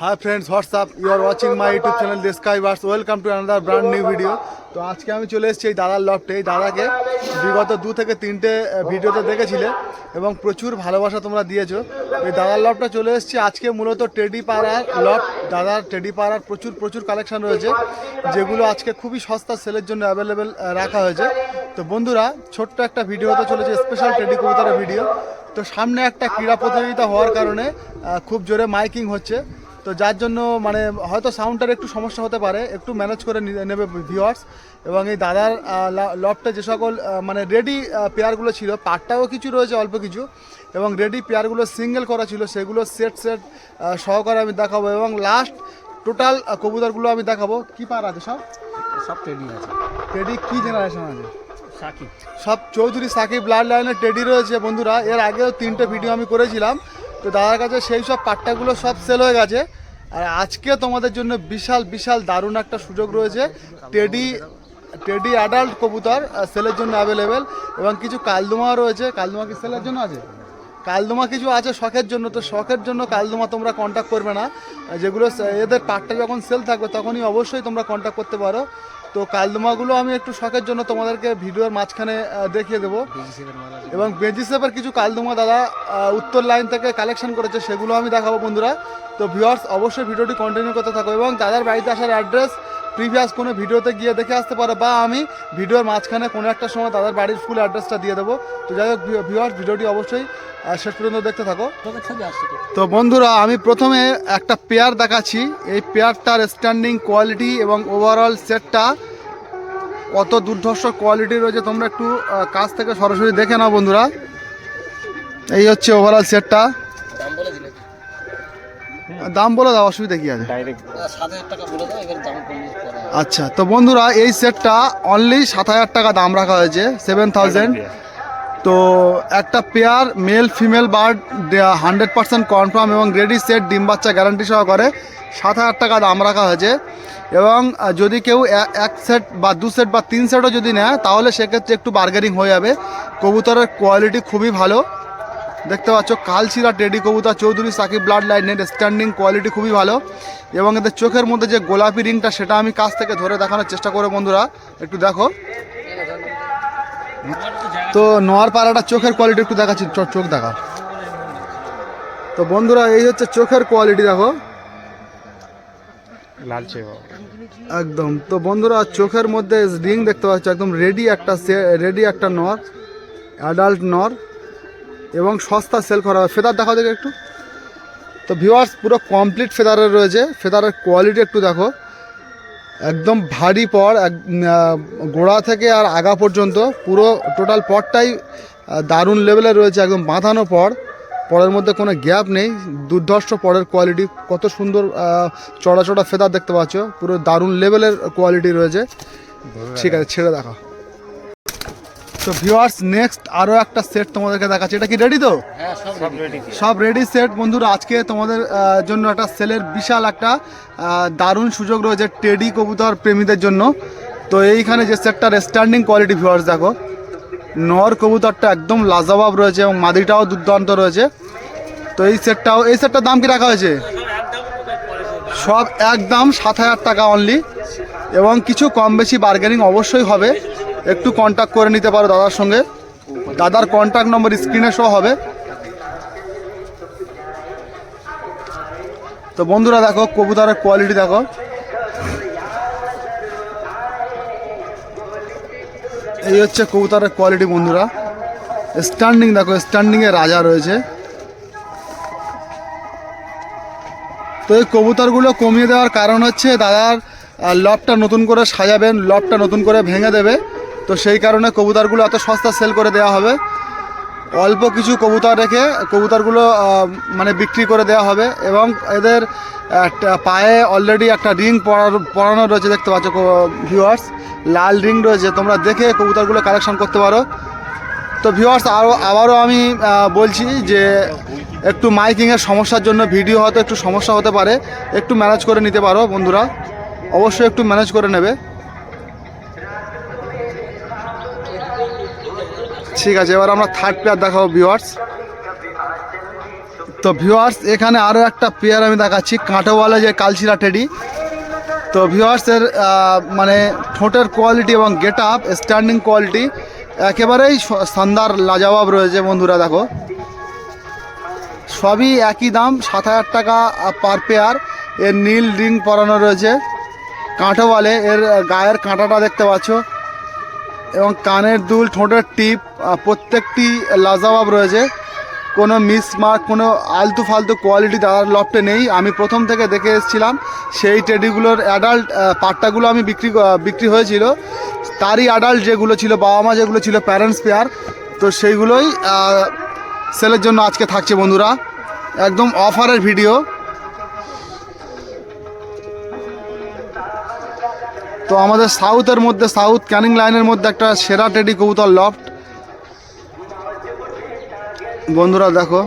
Hi friends what's up up? You are watching my YouTube channel, The Skywars. Welcome to another brand new video. তো আজকে আমি চলে এসেছি এই দাদার লফটে এই দাদাকে বিগত দু থেকে তিনটে ভিডিওতে দেখেছিলে এবং প্রচুর ভালোবাসা তোমরা দিয়েছ। এই দাদার লফটা চলে এসেছি। আজকে মূলত টেডি পাড়ার লফট দাদার টেডি পাড়ার প্রচুর প্রচুর কালেকশন রয়েছে, যেগুলো আজকে খুবই সস্তা সেলের জন্য অ্যাভেলেবেল রাখা হয়েছে। তো বন্ধুরা, ছোট্ট একটা ভিডিও হতে চলেছে স্পেশাল টেডি কবুতরের ভিডিও তো সামনে একটা ক্রীড়া প্রতিযোগিতা হওয়ার কারণে খুব জোরে মাইকিং হচ্ছে। তো যার জন্য মানে হয়তো সাউন্ডটার একটু সমস্যা হতে পারে একটু ম্যানেজ করে নেবে ভিউয়ার্স এবং এই দাদার লফটে যে সকল মানে রেডি পেয়ারগুলো ছিল পাটটাও কিছু রয়েছে অল্প কিছু। এবং রেডি পেয়ারগুলো সিঙ্গেল করা ছিল সেগুলো সেট সেট সহকারে আমি দেখাবো। এবং লাস্ট টোটাল কবুতরগুলো আমি দেখাবো। কি পার আছে সব? সব ট্রেনিং আছে। টেডি কি জেনারেশন আছে? সাকিব। সব চৌধুরী সাকিব ব্লাড লাইনের টেডি রয়েছে বন্ধুরা। এর আগেও তিনটে ভিডিও আমি করেছিলাম। তো দাদার কাছে সেই সব পাট্টাগুলো সব সেল হয়ে গেছে। আর আজকে তোমাদের জন্য বিশাল বিশাল দারুণ একটা সুযোগ রয়েছে। টেডি টেডি অ্যাডাল্ট কবুতর সেলের জন্য অ্যাভেলেবেল এবং কিছু কালদুমা রয়েছে। কালদুমা কি সেলের জন্য আছে? কালদুমা কিছু আছে শখের জন্য, তো শখের জন্য কালদুমা তোমরা কন্ট্যাক্ট করবে না। যেগুলো, এদের পাটটা যখন সেল থাকবে তখনই অবশ্যই তোমরা কন্ট্যাক্ট করতে পারো। তো কালদুমাগুলো আমি একটু শখের জন্য তোমাদেরকে ভিডিওর মাঝখানে দেখিয়ে দেবো। এবং বেজি বেজিসেপের কিছু কালদমা দাদা উত্তর লাইন থেকে কালেকশন করেছে সেগুলো আমি দেখাবো বন্ধুরা। তো ভিউয়ার্স অবশ্যই ভিডিওটি কন্টিনিউ করতে থাকো এবং দাদার বাড়িতে আসার অ্যাড্রেস প্রিভিয়াস কোনো ভিডিওতে গিয়ে দেখে আসতে পারো বা আমি ভিডিওর মাঝখানে কোনো একটা সময় তাদের বাড়ির ফুল অ্যাড্রেসটা দিয়ে দেবো। তো যাই হোক ভিউয়ার্স ভিডিওটি অবশ্যই শেষ পর্যন্ত দেখতে থাকো। তো তো বন্ধুরা আমি প্রথমে একটা পেয়ার দেখাচ্ছি। এই পেয়ারটার স্ট্যান্ডিং কোয়ালিটি এবং ওভারঅল সেটটা কত দুর্ধর্ষ কোয়ালিটি রয়েছে তোমরা একটু কাছ থেকে সরাসরি দেখে নাও বন্ধুরা। এই হচ্ছে ওভারঅল সেটটা দাম বলে দিলে দাম বলে দাও অসুবিধা কি আছে আচ্ছা তো বন্ধুরা এই সেটটা অনলি সাত হাজার টাকা দাম রাখা হয়েছে সেভেন থাউজেন্ড তো একটা pair male female bird hundred percent confirm এবং রেডি সেট ডিম বাচ্চা গ্যারান্টি সহকারে সাত হাজার টাকা দাম রাখা হয়েছে। এবং যদি কেউ এক সেট বা দু সেট বা তিন সেটও যদি নেয় তাহলে সেক্ষেত্রে একটু বার্গেনিং হয়ে যাবে। কবুতরের কোয়ালিটি খুবই ভালো। দেখতে পাচ্ছ কালচিরা টেডি কবুতা চৌধুরী সাকিব ব্লাড লাইনের স্ট্যান্ডিং কোয়ালিটি খুবই ভালো। এবং এদের চোখের মধ্যে যে গোলাপি রিংটা সেটা আমি কাছ থেকে ধরে দেখানোর চেষ্টা করে বন্ধুরা। একটু দেখো। তো নোয়ার পাড়াটা চোখের কোয়ালিটি একটু দেখাচ্ছি। চোখ দেখা। তো বন্ধুরা এই হচ্ছে চোখের কোয়ালিটি দেখো। লালচে একদম। তো বন্ধুরা চোখের মধ্যে রিং দেখতে পাচ্ছ একদম রেডি একটা রেডি একটা নর অ্যাডাল্ট নর এবং সস্তা সেল করা হয় ফেদার দেখা দেখে একটু। তো ভিউয়ার্স পুরো কমপ্লিট ফেদারের রয়েছে। ফেদারের কোয়ালিটি একটু দেখো। একদম ভারী পর, এক গোড়া থেকে আর আগা পর্যন্ত। পুরো টোটাল পরটাই দারুণ লেভেলে রয়েছে। একদম বাঁধানো পর। পরের মধ্যে কোনো গ্যাপ নেই। দুর্ধর্ষ পরের কোয়ালিটি কত সুন্দর চড়া চড়া ফেদার দেখতে পাচ্ছ। পুরো দারুণ লেভেলের কোয়ালিটি রয়েছে। ঠিক আছে, ছেড়ে দেখা তো ভিউয়ার্স নেক্সট আরও একটা সেট তোমাদেরকে দেখাচ্ছি। এটা কি রেডি তো? হ্যাঁ সব সব রেডি সেট বন্ধুরা আজকে তোমাদের জন্য একটা সেলের বিশাল একটা দারুণ সুযোগ রয়েছে টেডি কবুতর প্রেমীদের জন্য। তো এইখানে যে সেটটার স্ট্যান্ডিং কোয়ালিটি ভিউয়ার্স দেখো নর কবুতরটা একদম লাজবাব রয়েছে এবং মাদিটাও দুর্দান্ত রয়েছে। তো এই সেটটাও এই সেটটার দাম কি রাখা হয়েছে? সব একদম সাত হাজার টাকা অনলি এবং কিছু কম বেশি বার্গেনিং অবশ্যই হবে। একটু কন্ট্যাক্ট করে নিতে পারো দাদার সঙ্গে। দাদার কন্ট্যাক্ট নম্বর স্ক্রিনে শো হবে। তো বন্ধুরা দেখো, কবুতরের কোয়ালিটি দেখো। এই হচ্ছে কবুতরের কোয়ালিটি বন্ধুরা। স্ট্যান্ডিং দেখো স্ট্যান্ডিংয়ে রাজা রয়েছে। তো এই কবুতরগুলো কমিয়ে দেওয়ার কারণ হচ্ছে দাদার লবটা নতুন করে সাজাবেন লবটা নতুন করে ভেঙে দেবে। তো সেই কারণে কবুতরগুলো এত সস্তা সেল করে দেওয়া হবে। অল্প কিছু কবুতর রেখে কবুতরগুলো মানে বিক্রি করে দেওয়া হবে এবং এদের একটা পায়ে অলরেডি একটা রিং পরানো রয়েছে, দেখতে পাচ্ছ ভিউয়ার্স লাল রিং রয়েছে। তোমরা দেখে কবুতরগুলো কালেকশন করতে পারো। তো ভিউয়ার্স আরও আবারও আমি বলছি যে একটু মাইকিংয়ের সমস্যার জন্য ভিডিও হয়তো একটু সমস্যা হতে পারে। একটু ম্যানেজ করে নিতে পারো বন্ধুরা। অবশ্যই একটু ম্যানেজ করে নেবে। ঠিক আছে, এবার আমরা থার্ড পেয়ার দেখাবো ভিউয়ার্স তো ভিউয়ার্স এখানে আরও একটা পেয়ার আমি দেখাচ্ছি কাঁটোওয়ালা যে কালচিরা টেডি তো ভিউয়ার্সের মানে ঠোঁটের কোয়ালিটি এবং গেট আপ স্ট্যান্ডিং কোয়ালিটি একেবারেই স- শানদার, লাজবাব রয়েছে বন্ধুরা, দেখো। সবই একই দাম, সাত হাজার টাকা পার পেয়ার এর নীল রিং পরানো রয়েছে। কাঁটোওয়ালে এর, গায়ের কাঁটাটা দেখতে পাচ্ছ। এবং কানের দুল, ঠোঁটের টিপ প্রত্যেকটি লাজবাব রয়েছে। কোনো মিসমার্ক কোনো আলতু ফালতু কোয়ালিটি দাদার লফটে নেই। আমি প্রথম থেকে দেখে এসেছিলাম, সেই টেডিগুলোর অ্যাডাল্ট পাট্টাগুলো আমি বিক্রি বিক্রি হয়েছিল। তারই অ্যাডাল্ট যেগুলো ছিল, বাবা মা যেগুলো ছিল প্যারেন্টস পেয়ার তো সেইগুলোই সেলের জন্য আজকে থাকছে বন্ধুরা। একদম অফারের ভিডিও তো আমাদের সাউথের মধ্যে, সাউথ ক্যানিং লাইনের মধ্যে একটা সেরা টেডি কবুতর লফট। বন্ধুরা দেখো,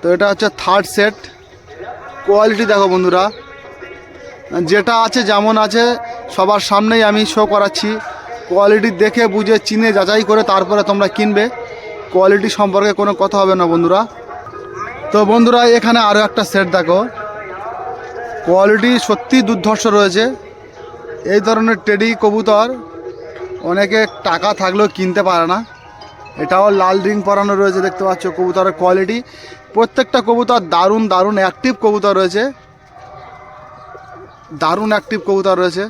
তো এটা হচ্ছে থার্ড সেট কোয়ালিটি দেখো বন্ধুরা, যেটা আছে যেমন আছে, সবার সামনেই আমি শো করাচ্ছি। কোয়ালিটি দেখে বুঝে, চিনে, যাচাই করে তারপরে তোমরা কিনবে। কোয়ালিটি সম্পর্কে কোনো কথা হবে না বন্ধুরা। তো বন্ধুরা, এখানে আরও একটা সেট দেখো। কোয়ালিটি সত্যি দুর্ধর্ষ রয়েছে। এই ধরনের টেডি কবুতর অনেকে টাকা থাকলেও কিনতে পারে না। এটাও লাল রিং পরানো রয়েছে, দেখতে পাচ্ছ কবুতরের কোয়ালিটি। প্রত্যেকটা কবুতর দারুণ দারুণ অ্যাক্টিভ কবুতর রয়েছে। দারুণ অ্যাক্টিভ কবুতর রয়েছে।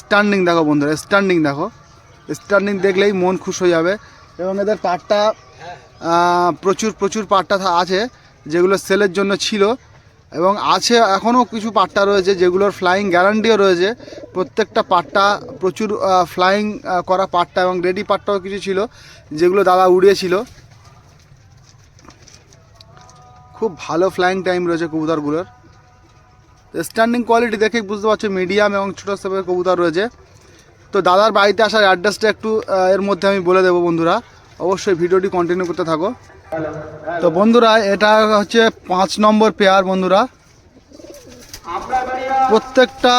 স্ট্যান্ডিং দেখো বন্ধুরা স্ট্যান্ডিং দেখো। স্ট্যান্ডিং দেখলেই মন খুশ হয়ে যাবে। এবং এদের পাটটা প্রচুর প্রচুর পাটটা আছে, যেগুলো সেলের জন্য ছিল। এবং আছে এখনও কিছু পাট্টা রয়েছে যেগুলোর ফ্লাইং গ্যারান্টিও রয়েছে। প্রত্যেকটা পাট্টা প্রচুর ফ্লাইং করা পাট্টা এবং রেডি পাট্টাও কিছু ছিল, যেগুলো দাদা উড়িয়েছিল। খুব ভালো ফ্লাইং টাইম রয়েছে কবুতরগুলোর। স্ট্যান্ডিং কোয়ালিটি দেখেই বুঝতে পারছ মিডিয়াম এবং ছোটো সেপের কবুতর রয়েছে। তো দাদার বাড়িতে আসার অ্যাড্রেসটা একটু এর মধ্যে আমি বলে দেবো বন্ধুরা। অবশ্যই ভিডিওটি কন্টিনিউ করতে থাকো। তো বন্ধুরা, এটা হচ্ছে পাঁচ নম্বর পেয়ার বন্ধুরা। প্রত্যেকটা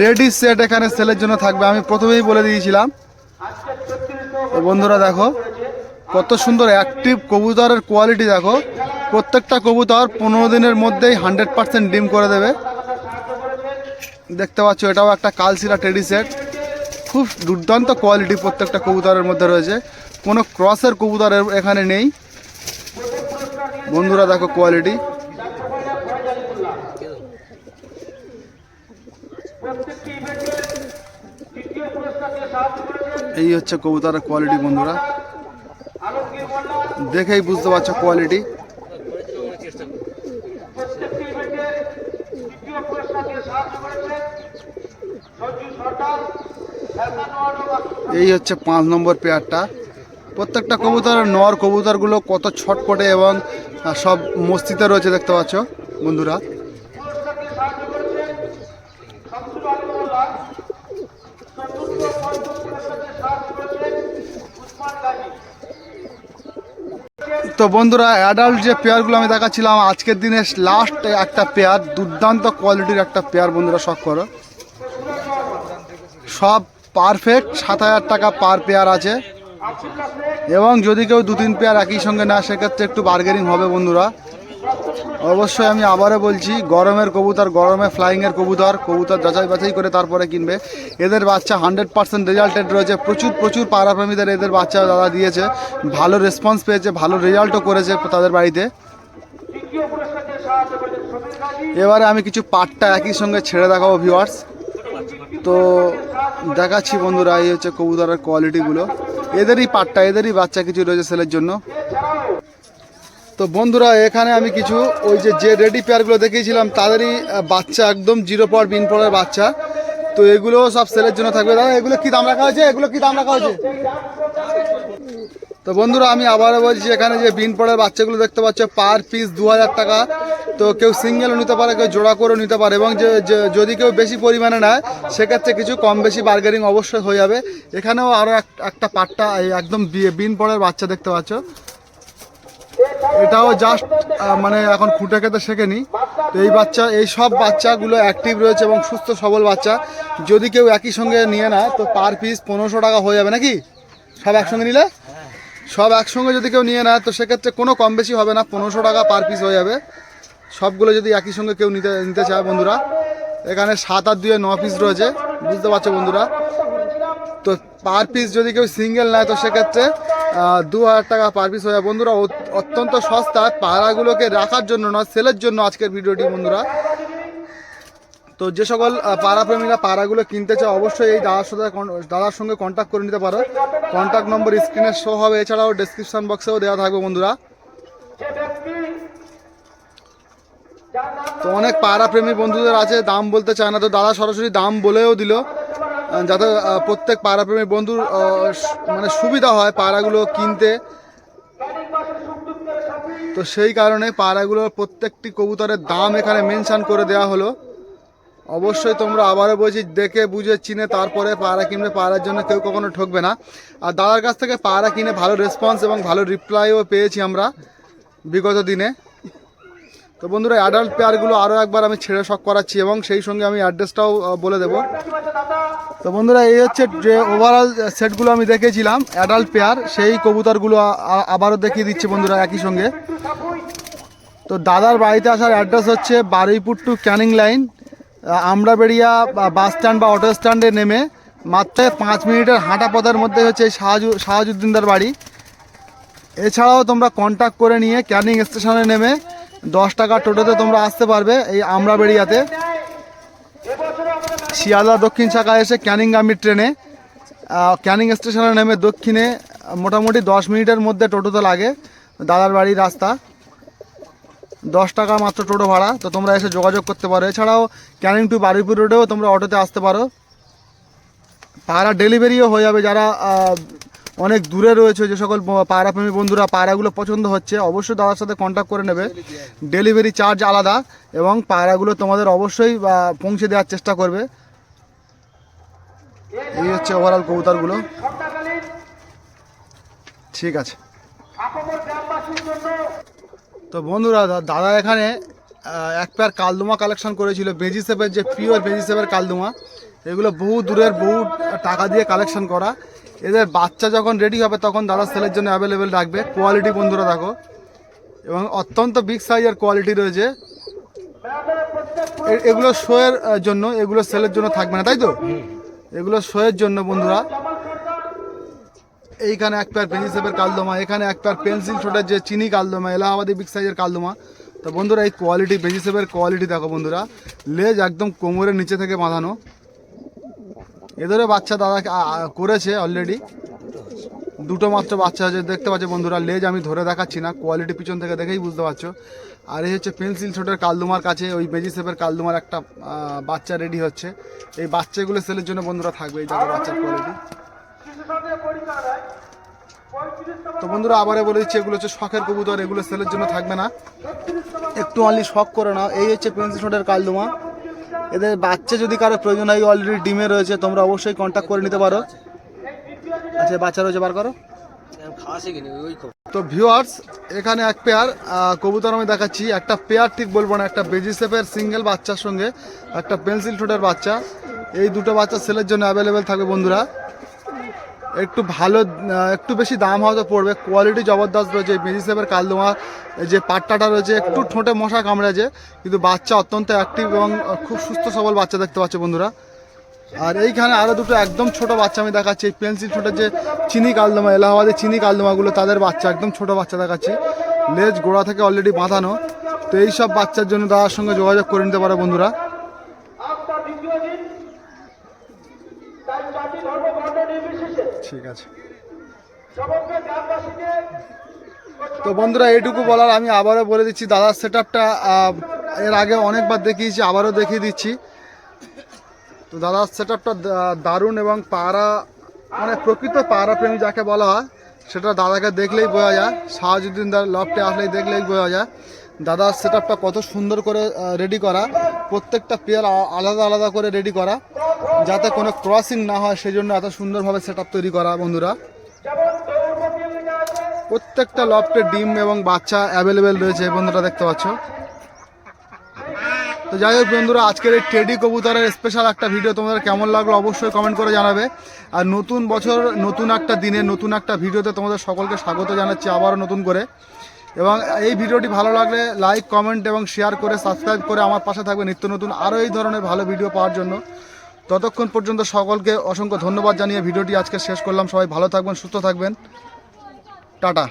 রেডি সেট এখানে সেলের জন্য থাকবে, আমি প্রথমেই বলে দিয়েছিলাম। বন্ধুরা দেখো, কত সুন্দর অ্যাক্টিভ কবুতরের কোয়ালিটি দেখো। প্রত্যেকটা কবুতর পনেরো দিনের মধ্যেই হান্ড্রেড পার্সেন্ট ডিম করে দেবে। দেখতে পাচ্ছ, এটাও একটা কালসিরা টেডি সেট খুব দুর্দান্ত কোয়ালিটি প্রত্যেকটা কবুতরের মধ্যে রয়েছে। কোনো ক্রসের কবুতর এখানে নেই। বন্ধুরা, দেখো কোয়ালিটি এই হচ্ছে কবুতরের কোয়ালিটি বন্ধুরা। দেখেই বুঝতে পারছ কোয়ালিটি এই হচ্ছে পাঁচ নম্বর পেয়ারটা প্রত্যেকটা কবুতরের নর কবুতরগুলো কত ছটপটে এবং সব মস্তিতে রয়েছে, দেখতে পাচ্ছ, বন্ধুরা। তো বন্ধুরা অ্যাডাল্ট যে পেয়ারগুলো আমি দেখাচ্ছিলাম, আজকের দিনে লাস্ট একটা পেয়ার, দুর্দান্ত কোয়ালিটির একটা পেয়ার বন্ধুরা, শখ করো। সব পারফেক্ট সাত হাজার টাকা পার পেয়ার আছে। এবং যদি কেউ দু তিন পেয়ার একই সঙ্গে না সেক্ষেত্রে একটু বার্গেনিং হবে বন্ধুরা। অবশ্যই আমি আবারও বলছি, গরমের কবুতর, গরমে ফ্লাইংয়ের কবুতর কবুতর যাচাই বাছাই করে তারপরে কিনবে। এদের বাচ্চা হান্ড্রেড পার্সেন্ট রেজাল্টেড রয়েছে, প্রচুর প্রচুর পাড়াপ্রেমীদের এদের বাচ্চা দাদা দিয়েছে। ভালো রেসপন্স পেয়েছে, ভালো রেজাল্টও করেছে তাদের বাড়িতে। এবারে আমি কিছু পাটটা একই সঙ্গে ছেড়ে দেখাবো ভিউয়ার্স তো দেখাচ্ছি বন্ধুরা, এই হচ্ছে কবুতরের কোয়ালিটিগুলো এদেরই পাটটা, এদেরই বাচ্চা কিছু রয়েছে সেলের জন্য। তো বন্ধুরা, এখানে আমি কিছু ওই যে যে রেডি পেয়ারগুলো দেখিয়েছিলাম, তাদেরই বাচ্চা, একদম জিরো পর বিন পরের বাচ্চা। তো এগুলো সব সেলের জন্য থাকবে। দাদা, এগুলো কি দাম রাখা হয়েছে? এগুলো কি দাম রাখা হয়েছে? তো বন্ধুরা, আমি আবারও বলছি, এখানে যে বিন পড়ের বাচ্চাগুলো দেখতে পাচ্ছ পার পিস দু হাজার টাকা। তো কেউ সিঙ্গেলও নিতে পারে, কেউ জোড়া করেও নিতে পারে এবং যদি কেউ বেশি পরিমাণে নেয়, সেক্ষেত্রে কিছু কম বেশি বার্গেনিং অবশ্যই হয়ে যাবে। এখানেও আরও এক- একটা পাট্টা একদম বিন পড়ের বাচ্চা দেখতে পাচ্ছ। এটাও জাস্ট মানে এখন খুঁটে খেতে শেখেনি। তো এই বাচ্চা, এই সব বাচ্চাগুলো অ্যাক্টিভ রয়েছে এবং সুস্থ, সবল বাচ্চা। যদি কেউ একই সঙ্গে নিয়ে নেয়, তো পার পিস পনেরোশো টাকা হয়ে যাবে নাকি? সব একসঙ্গে নিলে? সব একসঙ্গে যদি কেউ নিয়ে নেয়, তো সেক্ষেত্রে কোনো কম বেশি হবে না, পনেরোশো টাকা পার পিস হয়ে যাবে। সবগুলো যদি একই সঙ্গে কেউ নিতে নিতে চায় বন্ধুরা, এখানে সাত আর দুয়ে ন পিস রয়েছে, বুঝতে পারছ বন্ধুরা? তো পার পিস যদি কেউ সিঙ্গেল নেয়, তো সেক্ষেত্রে দু হাজার টাকা পার পিস হয়ে বন্ধুরা অত্যন্ত সস্তা, পাড়াগুলোকে রাখার জন্য না সেলের জন্য আজকের ভিডিওটি বন্ধুরা। তো যে সকল পাড়াপ্রেমীরা পাড়াগুলো কিনতে চায়, অবশ্যই এই দাদার সাথে দাদার সঙ্গে কন্ট্যাক্ট করে নিতে পারো। কন্ট্যাক্ট নম্বর স্ক্রিনে শো হবে, এছাড়াও ডেসক্রিপশন বক্সেও দেওয়া থাকবে বন্ধুরা। তো অনেক পাড়াপ্রেমী বন্ধুদের আছে, দাম বলতে চায় না। তো দাদা সরাসরি দাম বলেও দিল যাতে প্রত্যেক পাড়াপ্রেমী বন্ধুর মানে সুবিধা হয় পাড়াগুলো কিনতে। তো সেই কারণে পাড়াগুলোর প্রত্যেকটি কবুতরের দাম এখানে মেনশান করে দেওয়া হলো। অবশ্যই তোমরা আবারও বলছি, দেখে, বুঝে, চিনে, তারপরে পাড়া কিনবে, পাড়ার জন্য কেউ কখনো ঠকবে না। আর দাদার কাছ থেকে পাড়া কিনে ভালো রেসপন্স এবং ভালো রিপ্লাইও পেয়েছি আমরা বিগত দিনে। তো বন্ধুরা অ্যাডাল্ট পেয়ারগুলো আরও একবার আমি ছেড়ে শখ করাচ্ছি এবং সেই সঙ্গে আমি অ্যাড্রেসটাও বলে দেবো। তো বন্ধুরা, এই হচ্ছে যে ওভারঅল সেটগুলো আমি দেখেছিলাম অ্যাডাল্ট পেয়ার সেই কবুতরগুলো আবারও দেখিয়ে দিচ্ছি বন্ধুরা একই সঙ্গে। তো দাদার বাড়িতে আসার অ্যাড্রেস হচ্ছে Baruipur to Canning line Amraberia bus stand বা অটো স্ট্যান্ডে নেমে মাত্র পাঁচ মিনিটের হাঁটা পথের মধ্যে হচ্ছে শাহাজু, শাহাজুদ্দিনদার বাড়ি। এছাড়াও তোমরা কন্ট্যাক্ট করে নিয়ে ক্যানিং স্টেশনে নেমে দশ টাকা টোটোতে তোমরা আসতে পারবে এই আমরা আমরাবেড়িয়াতে। শিয়ালদা দক্ষিণ শাখা এসে ক্যানিংগামী ট্রেনে ক্যানিং স্টেশনে নেমে দক্ষিণে মোটামুটি দশ মিনিটের মধ্যে টোটোতে লাগে দাদার বাড়ির রাস্তা। দশ টাকা মাত্র টোটো ভাড়া, তো তোমরা এসে যোগাযোগ করতে পারো। এছাড়াও ক্যানিং টু বারুইপুর রোডেও তোমরা অটোতে আসতে পারো। পাড়া ডেলিভারিও হয়ে যাবে যারা অনেক দূরে রয়েছে যে সকল পাড়াপ্রেমী বন্ধুরা, পাড়াগুলো পছন্দ হচ্ছে, অবশ্যই দাদার সাথে কন্ট্যাক্ট করে নেবে। ডেলিভারি চার্জ আলাদা এবং পাড়াগুলো তোমাদের অবশ্যই পৌঁছে দেওয়ার চেষ্টা করবে। এই হচ্ছে ওভারঅল কবুতরগুলো। ঠিক আছে। তো বন্ধুরা দাদা এখানে এক পেয়ার কালদুমা কালেকশন করেছিল বেজি সেপের যে পিওর বেজি সেপের কালদুমা। এগুলো বহু দূরের, বহু টাকা দিয়ে কালেকশন করা। এদের বাচ্চা যখন রেডি হবে, তখন দাদা সেলের জন্য অ্যাভেলেবেল রাখবে। কোয়ালিটি বন্ধুরা দেখো। এবং অত্যন্ত বিগ সাইজের কোয়ালিটি রয়েছে। এগুলো শোয়ের জন্য, এগুলো সেলের জন্য থাকবে না, তাই তো? এগুলো শোয়ের জন্য বন্ধুরা। এইখানে এক পেয়ার পেন্সিল কালদমা, এখানে এক পেয়ার পেন্সিল ছোটের যে চিনি কালদমা, এলাহাবাদি বিগ সাইজের কালদমা। তো বন্ধুরা, এই কোয়ালিটি বেজি শেপের কোয়ালিটি দেখো বন্ধুরা। লেজ একদম কোমরের নিচে থেকে বাঁধানো। এদেরও বাচ্চা দাদা করেছে অলরেডি দুটো মাত্র বাচ্চা আছে, দেখতে পাচ্ছ বন্ধুরা, লেজ আমি ধরে দেখাচ্ছি না কোয়ালিটি পিছন থেকে দেখেই বুঝতে পারছ। আর এই হচ্ছে পেন্সিল ছোটের কালদুমার কাছে, ওই বেজি শেপের কালদুমার একটা বাচ্চা রেডি হচ্ছে। এই বাচ্চাগুলো সেলের জন্য বন্ধুরা থাকবে, এই জায়গায় বাচ্চার কোয়ালিটি তো বন্ধুরা আবারে বলে দিচ্ছি, এগুলো হচ্ছে শখের কবুতর, এগুলো সেলের জন্য থাকবে না। একটু অনলি শখ করে নাও। এই হচ্ছে পেন্সিল ছোটের কালদুমা। এদের বাচ্চা যদি কারও প্রয়োজন হয় অলরেডি ডিমে রয়েছে, তোমরা অবশ্যই কন্ট্যাক্ট করে নিতে পারো। আচ্ছা বাচ্চা রয়েছে, বার করো। তো ভিউয়ার্স এখানে এক পেয়ার কবুতর আমি দেখাচ্ছি। একটা পেয়ার ঠিক বলব না, একটা বেজি সেপের সিঙ্গেল বাচ্চার সঙ্গে, একটা পেন্সিল ঠোঁটের বাচ্চা। এই দুটো বাচ্চা সেলের জন্য অ্যাভেলেবেল থাকবে, বন্ধুরা। একটু ভালো একটু বেশি দাম হয়তো পড়বে। কোয়ালিটি জবরদস্ত রয়েছে বেজি শেপের কালদোমা যে পাট্টাটা রয়েছে, একটু ঠোঁটে মশা কামড়েছে, কিন্তু বাচ্চা অত্যন্ত অ্যাক্টিভ এবং খুব সুস্থ সবল বাচ্চা দেখতে পাচ্ছে বন্ধুরা। আর এইখানে আরও দুটো একদম ছোট বাচ্চা আমি দেখাচ্ছি, এই পেন্সিল ছোটের যে চিনি কালদোমা এলাহাবাদের চিনি কালদোমাগুলো, তাদের বাচ্চা, একদম ছোট বাচ্চা দেখাচ্ছি। লেজ গোড়া থেকে অলরেডি বাঁধানো। তো এই সব বাচ্চার জন্য দাদার সঙ্গে যোগাযোগ করে নিতে পারে বন্ধুরা। ঠিক আছে। তো বন্ধুরা এইটুকু বলার আমি আবারও বলে দিচ্ছি দাদার সেট এর আগে অনেকবার দেখিয়েছি আবারও দেখিয়ে দিচ্ছি। তো দাদার সেট আপটা দারুণ এবং পাড়া মানে প্রকৃত পাড়া প্রেমী যাকে বলা হয় সেটা দাদাকে দেখলেই বোঝা যায় শাহজুদ্দিন দার লফটে আসলেই দেখলেই বোঝা যায়। দাদার সেট কত সুন্দর করে রেডি করা। প্রত্যেকটা পেয়ার আলাদা আলাদা করে রেডি করা। যাতে কোনো ক্রসিং না হয় সেই জন্য এত সুন্দরভাবে সেট তৈরি করা বন্ধুরা। প্রত্যেকটা লফটে ডিম এবং বাচ্চা অ্যাভেলেবেল রয়েছে, বন্ধুরা দেখতে পাচ্ছ। তো যাই হোক বন্ধুরা, আজকের এই টেডি কবুতরের স্পেশাল একটা ভিডিও তোমাদের কেমন লাগল অবশ্যই কমেন্ট করে জানাবে। আর নতুন বছর, নতুন একটা দিনে, নতুন একটা ভিডিওতে তোমাদের সকলকে স্বাগত জানাচ্ছি আবারও নতুন করে। এবং এই ভিডিওটি ভালো লাগলে লাইক কমেন্ট এবং শেয়ার করে সাবস্ক্রাইব করে আমার পাশে থাকবে নিত্য নতুন আরও এই ধরনের ভালো ভিডিও পাওয়ার জন্য। ততক্ষণ পর্যন্ত সকলকে অসংখ্য ধন্যবাদ জানিয়ে ভিডিওটি আজকে শেষ করলাম। সবাই ভালো থাকবেন, সুস্থ থাকবেন। টাটা।